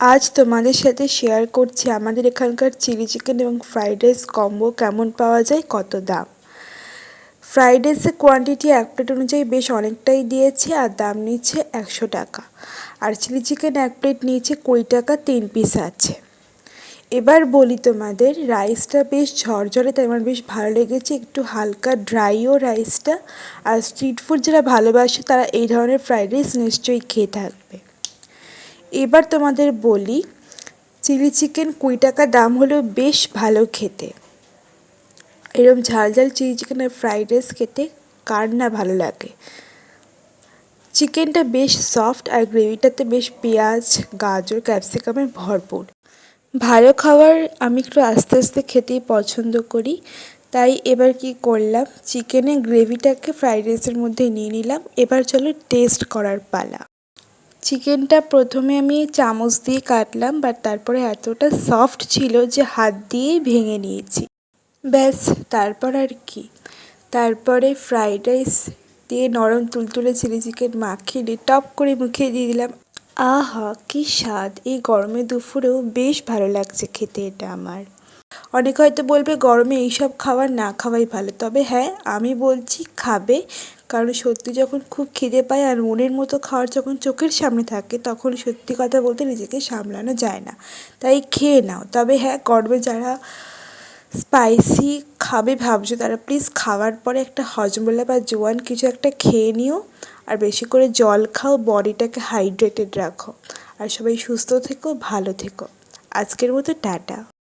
আজ তোমাদের সাথে শেয়ার করছি আমাদের এখানকার চিলি চিকেন এবং ফ্রাইড রাইস কম্বো কেমন পাওয়া যায়, কত দাম। ফ্রাইড রাইসের কোয়ান্টিটি এক প্লেট অনুযায়ী বেশ অনেকটাই দিয়েছে আর দাম নিচ্ছে একশো টাকা। আর চিলি চিকেন এক প্লেট নিয়েছে কুড়ি টাকা, তিন পিস আছে। এবার বলি তোমাদের রাইসটা বেশ ঝরঝরে, তাই আমার বেশ ভালো লেগেছে। একটু হালকা ড্রাইও রাইসটা আর স্ট্রিট ফুড যারা ভালোবাসে, তারা এই ধরনের ফ্রাইড রাইস নিশ্চয়ই খেয়ে থাকবে। এবার তোমাদের বলি, চিলি চিকেন কুড়ি টাকা দাম হলেও বেশ ভালো খেতে। এরম ঝাল ঝাল চিলি চিকেন আর ফ্রাইড রাইস খেতে কার না ভালো লাগে? চিকেনটা বেশ সফট আর গ্রেভিটাতে বেশ পেঁয়াজ, গাজর, ক্যাপসিকামে ভরপুর। ভালো খাবার আমি একটু আস্তে আস্তে খেতেই পছন্দ করি, তাই এবার কি করলাম? চিকেনের গ্রেভিটাকে ফ্রাইড রাইসের মধ্যে নিয়ে নিলাম, এবার চলো টেস্ট করার পালা। চিকেনটা প্রথমে আমি চামচ দিয়ে কাটলাম বাট তারপরে এতটা সফট ছিল যে হাত দিয়েই ভেঙে নিয়েছি। ব্যাস, তারপর আর কি? তারপরে ফ্রাইড রাইস দিয়ে নরম তুলতুলে চিলি চিকেন মাখিয়ে টপ করে মুখে দিয়ে দিলাম। আহা, কি স্বাদ! এই গরমে দুপুরেও বেশ ভালো লাগছে খেতে এটা আমার। অনেকে হয়তো বলবে, গরমে এইসব খাবার না খাওয়াই ভালো। তবে হ্যাঁ আমি বলছি খাবে। কারণ সত্যি যখন খুব খিদে পায় আর মনের মতো খাওয়ার যখন চোখের সামনে থাকে, তখন সত্যি কথা বলতে নিজেকে সামলানো যায় না। তাই খেয়ে নাও। তবে হ্যাঁ গরমে যারা স্পাইসি খাবে ভাবছ, তারা প্লিজ খাওয়ার পরে একটা হজমোলা বা জোয়ান কিছু একটা খেয়ে নিও। আর বেশি করে জল খাও, বডিটাকে হাইড্রেটেড রাখো। আর সবাই সুস্থ থেকো, ভালো থেকো। আজকের মতো টাটা।